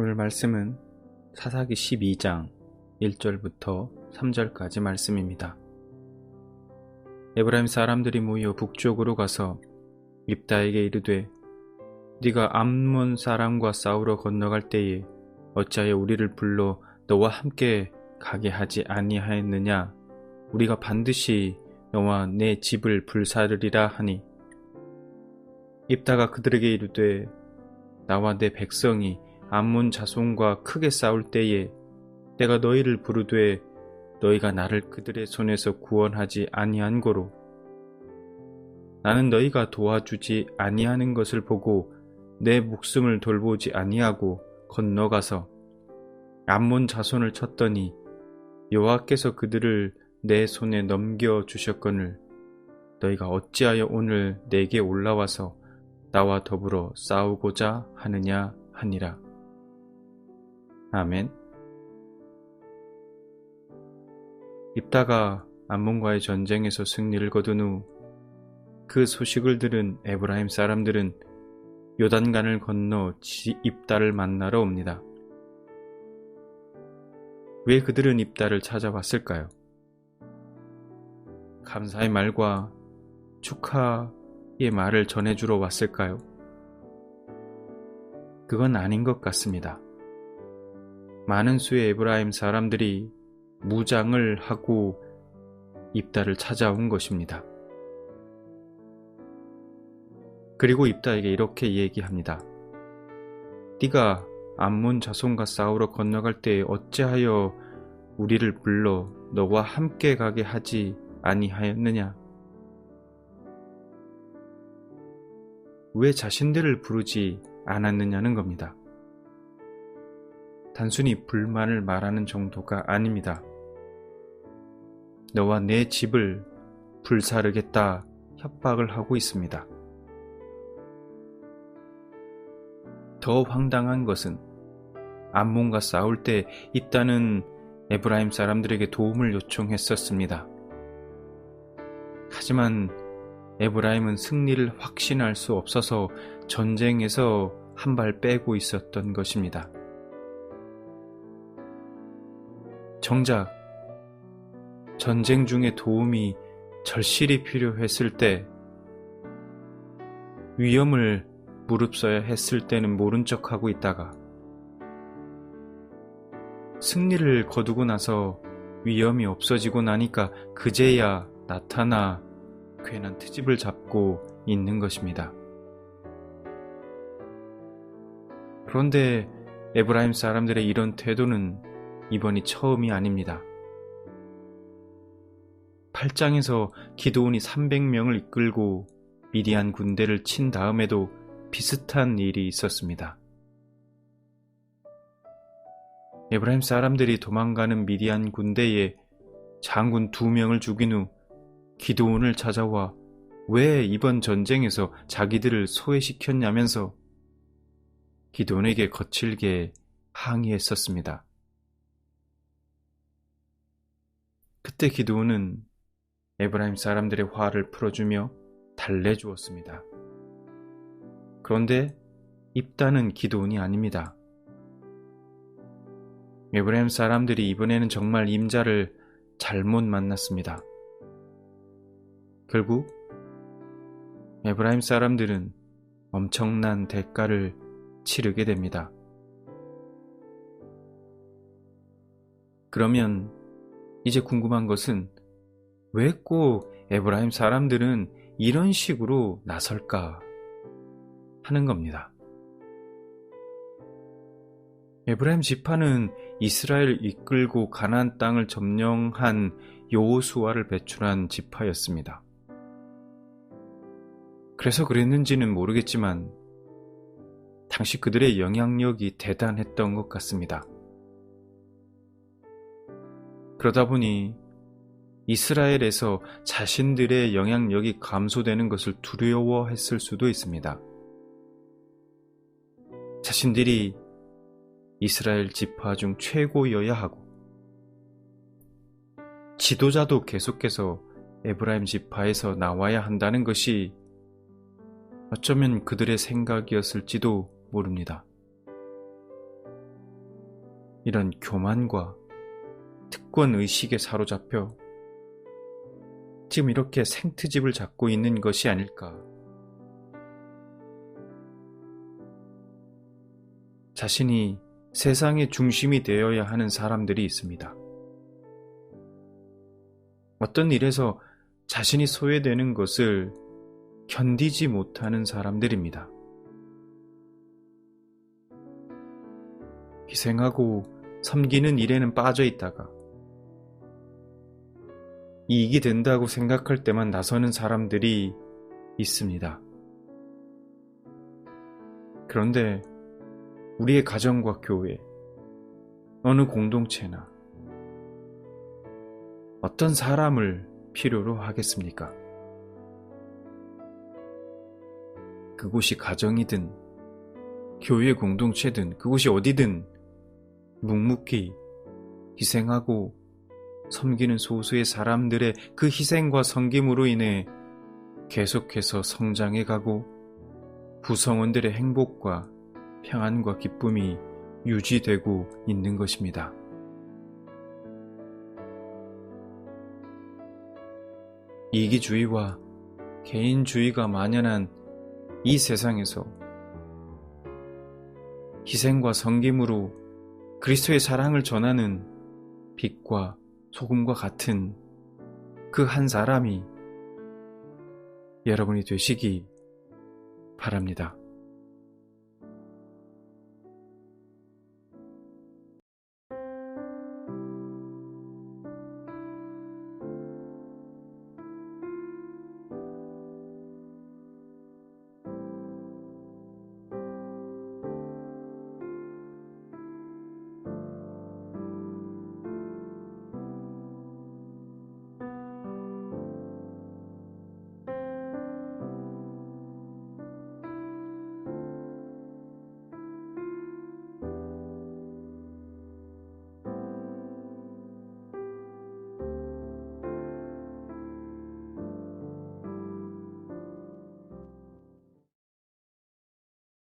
오늘 말씀은 사사기 12장 1절부터 3절까지 말씀입니다. 에브라임 사람들이 모여 북쪽으로 가서 입다에게 이르되 네가 암몬 사람과 싸우러 건너갈 때에 어찌하여 우리를 불러 너와 함께 가게 하지 아니하였느냐 우리가 반드시 너와 내 집을 불사르리라 하니 입다가 그들에게 이르되 나와 내 백성이 암몬 자손과 크게 싸울 때에 내가 너희를 부르되 너희가 나를 그들의 손에서 구원하지 아니한 고로 나는 너희가 도와주지 아니하는 것을 보고 내 목숨을 돌보지 아니하고 건너가서 암몬 자손을 쳤더니 여호와께서 그들을 내 손에 넘겨 주셨거늘 너희가 어찌하여 오늘 내게 올라와서 나와 더불어 싸우고자 하느냐 하니라. 아멘. 입다가 암몬과의 전쟁에서 승리를 거둔 후 그 소식을 들은 에브라임 사람들은 요단강을 건너 입다를 만나러 옵니다. 왜 그들은 입다를 찾아왔을까요? 감사의 말과 축하의 말을 전해주러 왔을까요? 그건 아닌 것 같습니다. 많은 수의 에브라임 사람들이 무장을 하고 입다를 찾아온 것입니다. 그리고 입다에게 이렇게 얘기합니다. 네가 암몬 자손과 싸우러 건너갈 때 어찌하여 우리를 불러 너와 함께 가게 하지 아니하였느냐? 왜 자신들을 부르지 않았느냐는 겁니다. 단순히 불만을 말하는 정도가 아닙니다. 너와 내 집을 불사르겠다 협박을 하고 있습니다. 더 황당한 것은 암몬과 싸울 때 있다는 에브라임 사람들에게 도움을 요청했었습니다. 하지만 에브라임은 승리를 확신할 수 없어서 전쟁에서 한 발 빼고 있었던 것입니다. 정작 전쟁 중에 도움이 절실히 필요했을 때 위험을 무릅써야 했을 때는 모른 척하고 있다가 승리를 거두고 나서 위험이 없어지고 나니까 그제야 나타나 괜한 트집을 잡고 있는 것입니다. 그런데 에브라임 사람들의 이런 태도는 이번이 처음이 아닙니다. 8장에서 기도온이 300명을 이끌고 미디안 군대를 친 다음에도 비슷한 일이 있었습니다. 에브라임 사람들이 도망가는 미디안 군대에 장군 두 명을 죽인 후 기도온을 찾아와 왜 이번 전쟁에서 자기들을 소외시켰냐면서 기도온에게 거칠게 항의했었습니다. 그때 기도온은 에브라임 사람들의 화를 풀어주며 달래주었습니다. 그런데 입다는 기도온이 아닙니다. 에브라임 사람들이 이번에는 정말 임자를 잘못 만났습니다. 결국 에브라임 사람들은 엄청난 대가를 치르게 됩니다. 그러면 이제 궁금한 것은 왜 꼭 에브라임 사람들은 이런 식으로 나설까 하는 겁니다. 에브라임 지파는 이스라엘을 이끌고 가나안 땅을 점령한 여호수아를 배출한 지파였습니다. 그래서 그랬는지는 모르겠지만 당시 그들의 영향력이 대단했던 것 같습니다. 그러다 보니 이스라엘에서 자신들의 영향력이 감소되는 것을 두려워했을 수도 있습니다. 자신들이 이스라엘 지파 중 최고여야 하고 지도자도 계속해서 에브라임 지파에서 나와야 한다는 것이 어쩌면 그들의 생각이었을지도 모릅니다. 이런 교만과 특권 의식에 사로잡혀 지금 이렇게 생트집을 잡고 있는 것이 아닐까. 자신이 세상의 중심이 되어야 하는 사람들이 있습니다. 어떤 일에서 자신이 소외되는 것을 견디지 못하는 사람들입니다. 희생하고 섬기는 일에는 빠져 있다가 이익이 된다고 생각할 때만 나서는 사람들이 있습니다. 그런데 우리의 가정과 교회, 어느 공동체나 어떤 사람을 필요로 하겠습니까? 그곳이 가정이든 교회 공동체든 그곳이 어디든 묵묵히 희생하고 섬기는 소수의 사람들의 그 희생과 섬김으로 인해 계속해서 성장해 가고 구성원들의 행복과 평안과 기쁨이 유지되고 있는 것입니다. 이기주의와 개인주의가 만연한 이 세상에서 희생과 섬김으로 그리스도의 사랑을 전하는 빛과 소금과 같은 그 한 사람이 여러분이 되시기 바랍니다.